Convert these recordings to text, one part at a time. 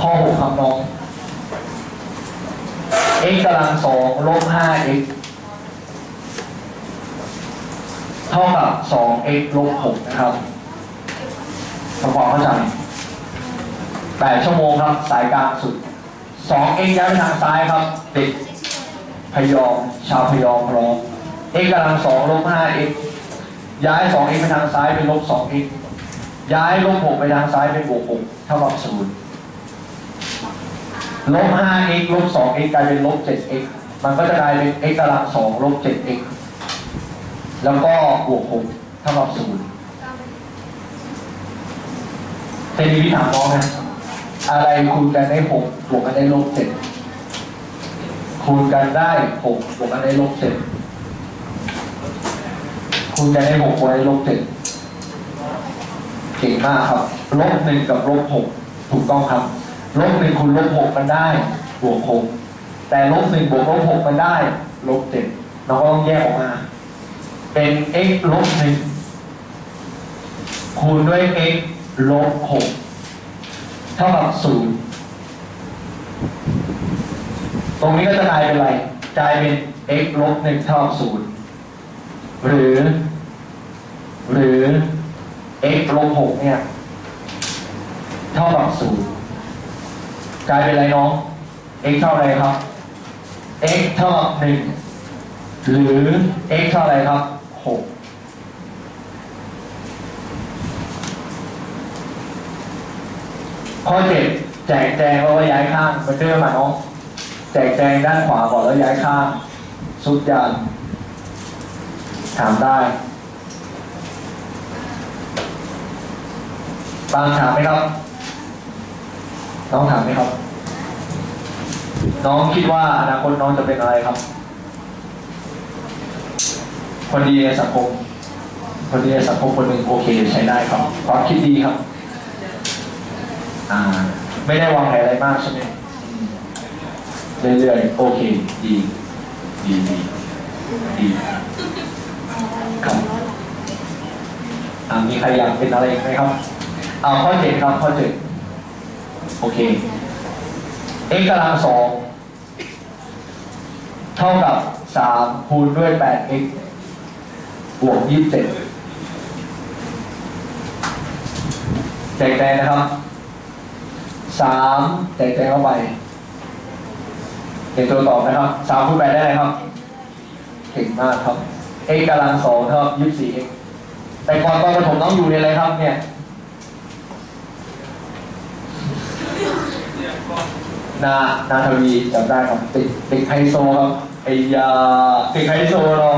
ข้อหกครับน้อง x กำลังสองลบห้า x เท่ากับสอง x ลบหกนะครับทำความเข้าใจแปดชั่วโมงครับ สายกลางสุดสอง x ย้ายไปทางซ้ายครับ เด็กพยอมชาวพยอมพร้อม x กำลังสองลบห้า x ย้ายสอง x ไปทางซ้ายเป็นลบสอง x ย้ายลบหกไปทางซ้ายเป็นบวกหกเท่ากับศูนย์ ลบ 5x ลบ 2x กลายเป็นลบ 7x มันก็จะกลายเป็น x กำลัง2ลบ 7x แล้วก็บวก6เท่ากับ0เป็นวิถามน้องนะอะไรคูณกันได้ 6 บวกกันได้ลบ 7 คูณกันได้ 6 บวกกันได้ลบ 7 คูณกันได้ 6 บวกได้ลบ 7 เก่งมากครับ ลบ 1 กับลบ 6 ถูกต้องครับ ลบหนึ่งคูณลบหกมันได้บวกหกแต่ลบหนึ่งบวกลบหกมันได้ลบเจ็ดเราก็ต้องแยกออกมา เป็น x ลบหนึ่งคูณด้วย x ลบหกเท่ากับศูนย์ตรงนี้ก็จะกลายเป็นอะไรกลายเป็น x ลบหนึ่งเท่ากับศูนย์หรือ หรือ x ลบหกเนี่ย เท่ากับศูนย์ กลายเป็นอะไรน้อง x เท่าอะไรครับ x เท่ากับหนึ่งหรือ x เท่าอะไรครับหกข้อเจ็ดแจกแจงแล้วก็ย้ายข้างเหมือนเดิมอะน้องแจกแจงด้านขวาก่อนแล้วย้ายข้างสุดยานถามได้บางถามไหมครับ น้องถามไหมครับ น้องคิดว่าอนาคตน้องจะเป็นอะไรครับ คนดีในสังคม คนดีในสังคมคนหนึ่งโอเคใช้ได้ครับความคิดดีครับ อ่า ไม่ได้วางแผนอะไรมากใช่ไหมเรื่อยๆโอเค ดีดีดีดีครับอ่ามีใครอยากเป็นอะไรไหมครับ เอาข้อเจ็ดครับข้อเจ็ด โอเค x กำลังสองเท่ากับสามคูณด้วยแปด x บวกยี่สิบเจ็ดแจกแจงนะครับสามแจกแจงเข้าไปเป็นตัวตอบนะครับสามคูณแปดได้เลยครับเก่งมากครับ x กำลังสองเท่ากับยี่สิบสี่ x แต่ก่อนตอนประถมน้องอยู่ในอะไรครับเนี่ย นานาทวีจำได้ครับติดติดไฮโซครับไอยาติดไฮโซเรา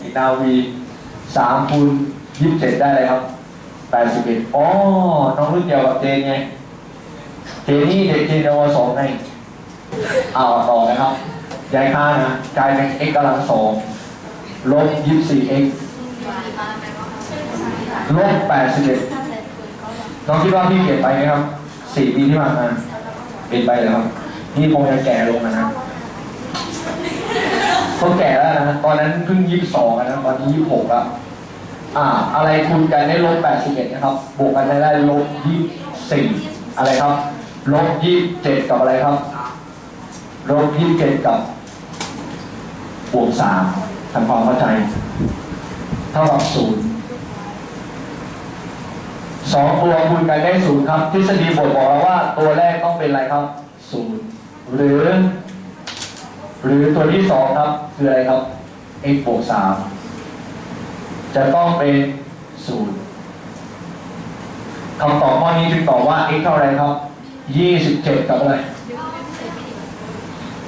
ติดนาวีสามคูณยี่สิบเจ็ดได้เลยครับแปดสิบเอ็ดอ๋อน้องรุ่นเดียวกับเจนไงเจนี่เด็กเจนนวสองไงเอาต่อนะครับย้ายค่านะกลายเป็น x กำลังสองลบยี่สิบสี่ x ลบแปดสิบเอ็ดน้องคิดว่าพี่เปลี่ยนไปไหมครับสี่ปีที่ผ่านมา ป็นไปเลยครับ นี่คงจะแก่ลงนะนะเขาแก่แล้วนะ ตอนนั้นเพิ่งยี่สิบสองนะ ตอนนี้ยี่สิบหกแล้ว อ่า อะไรคูณกันได้ลบแปดสิบเอ็ดนะครับ บวกกันได้ลบยี่สี่อะไรครับ ลบยี่สิบเจ็ดกับอะไรครับ ลบยี่สิบเจ็ดกับบวกสามทำความเข้าใจ เท่ากับศูนย์ สองตัวคูณกันได้ศูนย์ครับทฤษฎีบทบอกเราว่าตัวแรกต้องเป็นอะไรครับศูนย์หรือ หรือตัวที่สองครับคืออะไรครับ x บวกสามจะต้องเป็นศูนย์คำตอบข้อนี้จึงตอบว่า x เท่าไรครับยี่สิบเจ็ดกับอะไร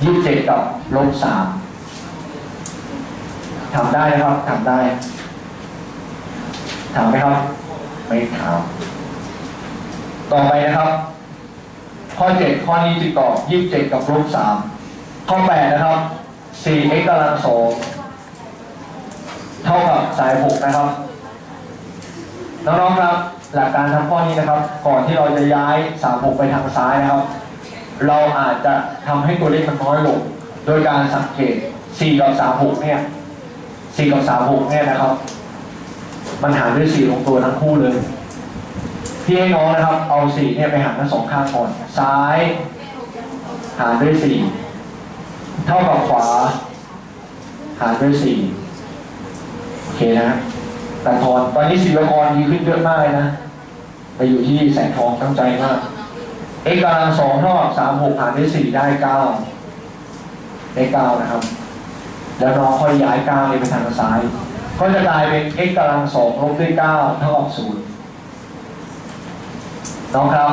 ยี่สิบเจ็ดกับลบสามทำได้ครับทำได้ถามไหมครับ ไม่ถาม ต่อไปนะครับ ข้อ7ข้อนี้จึงตอบ27กับลบ3ข้อ8นะครับ 4x กำลัง2เท่ากับสาย6นะครับน้องๆครับ หลักการทำข้อนี้นะครับ ก่อนที่เราจะย้าย36ไปทางซ้ายนะครับ เราอาจจะทำให้ตัวเลขมันน้อยลง โดยการสังเกต4กับ36เนี่ย4กับ36เนี่ยนะครับ มันหารด้วย4ลงตัวทั้งคู่เลย พี่ให้น้องนะครับ เอาสี่เนี่ยไปหารทั้งสองข้างก่อน ซ้าย หารด้วยสี่เท่ากับขวา หารด้วยสี่โอเคนะแตัดทอนตอนนี้ศิลปกรดีขึ้นเยอะมากเลยนะ ไปอยู่ที่แสงทองตั้งใจมาก x กำลังสองเท่ากับสามหกหารด้วยสี่ได้เก้าได้เก้านะครับ แล้วน้องค่อยย้ายเก้าไปทางซ้าย ก็จะกลายเป็น x กำลังสองลบด้วยเก้าเท่ากับศูนย์น้องครับ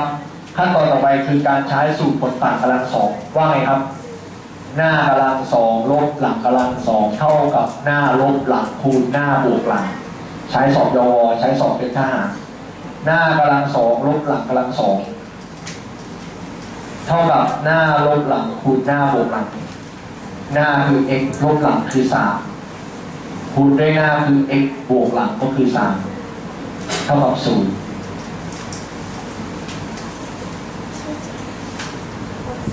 ขั้นตอนต่อไปคือการใช้สูตรผลต่างกำลังสองว่าไงครับ หน้ากำลังสองลบหลังกำลังสองเท่ากับหน้าลบหลังคูณหน้าบวกหลัง ใช้สอบยอใช้สอบเป็นทหารหน้ากำลังสองลบหลังกำลังสองเท่ากับหน้าลบหลังคูณหน้าบวกหลัง หน้าคือ x ลบหลังคือสาม คูณด้วยหน้าคือ x บวกหลังก็คือสามเท่ากับศูนย์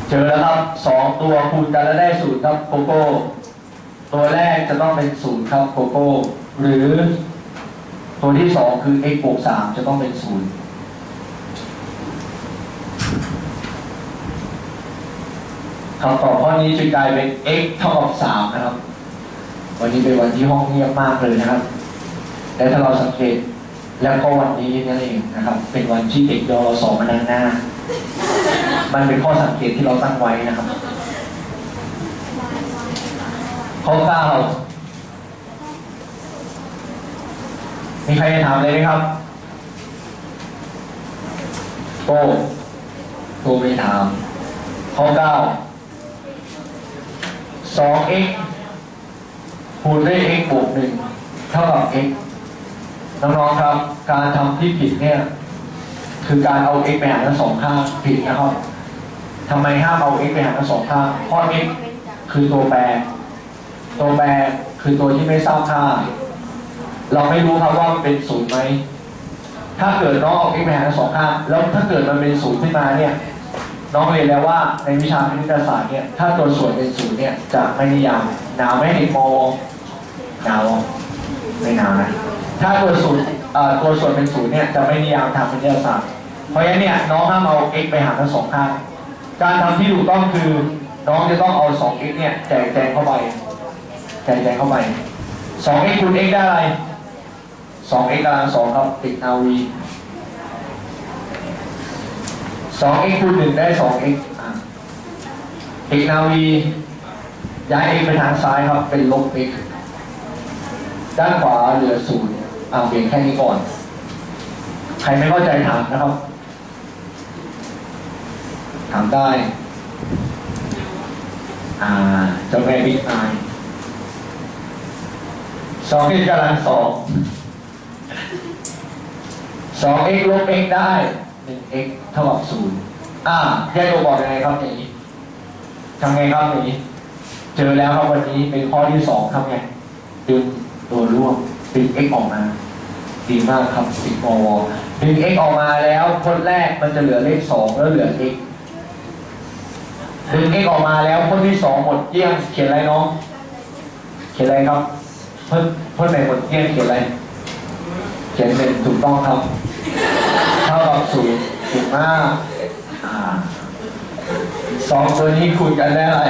เจอแล้วครับสองตัวคูณกันแล้วได้ศูนย์ครับโกโก้ ตัวแรกจะต้องเป็นศูนย์ครับโกโก้ หรือตัวที่สองคือ x บวกสามจะต้องเป็นศูนย์คำตอบข้อนี้จะกลายเป็น x เท่ากับสามนะครับ วันนี้เป็นวันที่ห้องเงียบมากเลยนะครับ และถ้าเราสังเกตแล้วก็วันนี้นั่นเองนะครับ เป็นวันที่เด็กยอสองมานั่งหน้า มันเป็นข้อสังเกตที่เราตั้งไว้นะครับข้อเก้ามีใครจะถามเลยไหมครับโก้โก้ไม่ถามข้อเก้าสอง x คูณด้วย x บวกหนึ่งเท่ากับ x น้องๆครับ การทำที่ผิดเนี่ย คือการเอา x ไปหารทั้งสองข้างผิดนะครับทำไมห้ามเอา x ไปหารทั้งสองข้างเพราะ x คือตัวแปร ตัวแปรคือตัวที่ไม่ทราบค่า เราไม่รู้ครับว่ามันเป็นศูนย์ไหม ถ้าเกิดน้องเอา x ไปหารทั้งสองข้างแล้วถ้าเกิดมันเป็นศูนย์ขึ้นมาเนี่ยน้องเรียนแล้วว่าในวิชาคณิตศาสตร์เนี่ยถ้าตัวส่วนเป็นศูนย์เนี่ยจะไม่นิยามหนาวไหมเด็กมอ หนาวไม่หนาวนะ ถ้าตัวศูนย์ตัวส่วนเป็นศูนย์เนี่ยจะไม่นิยามทางคณิตศาสตร์ เพราะฉะนั้นเนี่ยน้องห้ามเอา x ไปหารทั้งสองข้าง การทำที่ถูกต้องคือน้องจะต้องเอา 2x เนี่ยแจกแจงเข้าไปแจกแจงเข้าไป 2x คูณ x ได้อะไร 2x กำลังสองครับติด rv 2x คูณ1ได้ 2x อะติด rv ย้าย x ไปทางซ้ายครับเป็นลบ x ด้านขวาเหลือศูนย์อ่าเปลี่ยนแค่นี้ก่อน ใครไม่เข้าใจถามนะครับ ถามได้ อ่าจ้าแม่บิ๊กไอสอง x กำลังสองสอง x ลบ x ได้หนึ่ง x เท่ากับศูนย์อ่าแยกตัวบอกยังไงครับอย่างนี้ทำไงครับอย่างนี้ เจอแล้วครับวันนี้เป็นข้อที่สองทำไงดึง ตัวร่วมดึง x ออกมา ดีมากครับสิงอดึง x ออกมาแล้วคนแรกมันจะเหลือเลขสองแล้วเหลือ x ดึง x ออกมาแล้วคนที่สองหมดเกลี้ยงเขียนอะไรน้องเขียนอะไรครับเพิ่นเพิ่นไหนหมดเกลี้ยงเขียนอะไร เขียนเป็นถูกต้องครับเท่ากับศูนย์ถูกมากอ่าสองตัวนี้คูณกันได้อะไร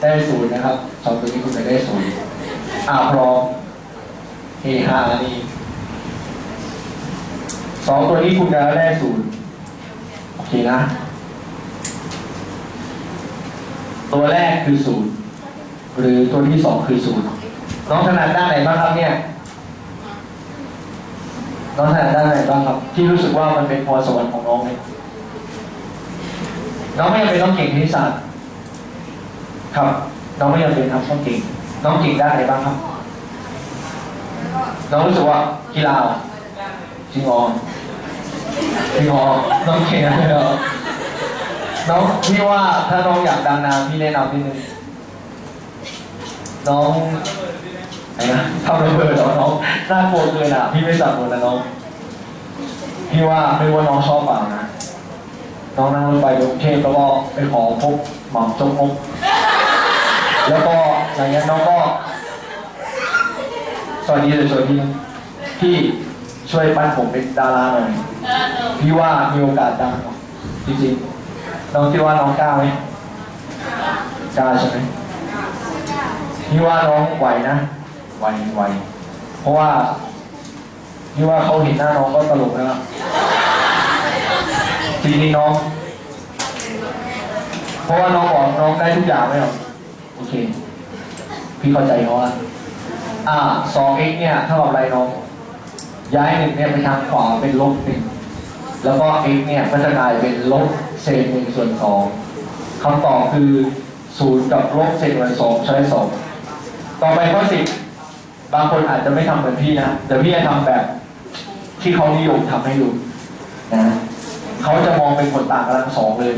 ได้ศูนย์นะครับสองตัวนี้คูณกันได้ศูนย์อ่าพร้อม เฮฮานี่สองตัวนี้คูณกันแล้วได้ศูนย์โอเคนะ ตัวแรกคือศูนย์หรือตัวที่สองคือศูนย์น้องถนัดด้านไหนบ้างครับเนี่ย น้องถนัดด้านไหนบ้างครับ ที่รู้สึกว่ามันเป็นพรสวรรค์ของน้องเนี่ยน้องไม่จำเป็นต้องเก่งคณิตศาสตร์ครับ น้องไม่จำเป็นครับต้องเก่ง น้องเก่งด้านไหนบ้างครับ น้องรู้สึกว่ากีฬาจริงเหรอจริงเหรอน้องเก่งอะไรเหรอน้องพี่ว่าถ้าน้องอยากดังนานพี่แนะนำนิดนึงน้องไอ้นะทำระเบิดเหรอน้องน่ากลัวเกินอะพี่ไม่สั่งคนนะน้องพี่ว่าไม่ว่าน้องชอบเปล่านะน้องนั่งรถไปกรุงเทพแล้วก็ไปขอพบหม่อมจงมกแล้วก็หลังจากนั้นน้องก็ สวัสดีเลยสวัสดีพี่ช่วยปั้นผมเป็นดาราหน่อยพี่ว่ามีโอกาสดังจริงๆน้องคิดว่าน้องกล้าไหมกล้าใช่ไหมพี่ว่าน้องไหวนะไหวไหวเพราะว่าพี่ว่าเขาเห็นหน้าน้องก็ตลกแล้วนะจริงๆน้อง เพราะว่าน้องบอกน้องได้ทุกอย่างไหมหรอโอเค พี่เข้าใจน้องละ อ่าสองเอ็กเนี่ยเท่ากับอะไรน้องย้ายหนึ่งเนี่ยไปทางขวาเป็นลบหนึ่งแล้วก็ x เนี่ยก็จะกลายเป็นลบเศษหนึ่งส่วนสองคำตอบคือศูนย์กับลบเศษหนึ่งส่วนสองใช้สองต่อไปข้อสิบบางคนอาจจะไม่ทำเหมือนพี่นะแต่พี่จะทำแบบที่เขานิยมทำให้ดูนะเขาจะมองเป็นผลต่างกำลังสองเลย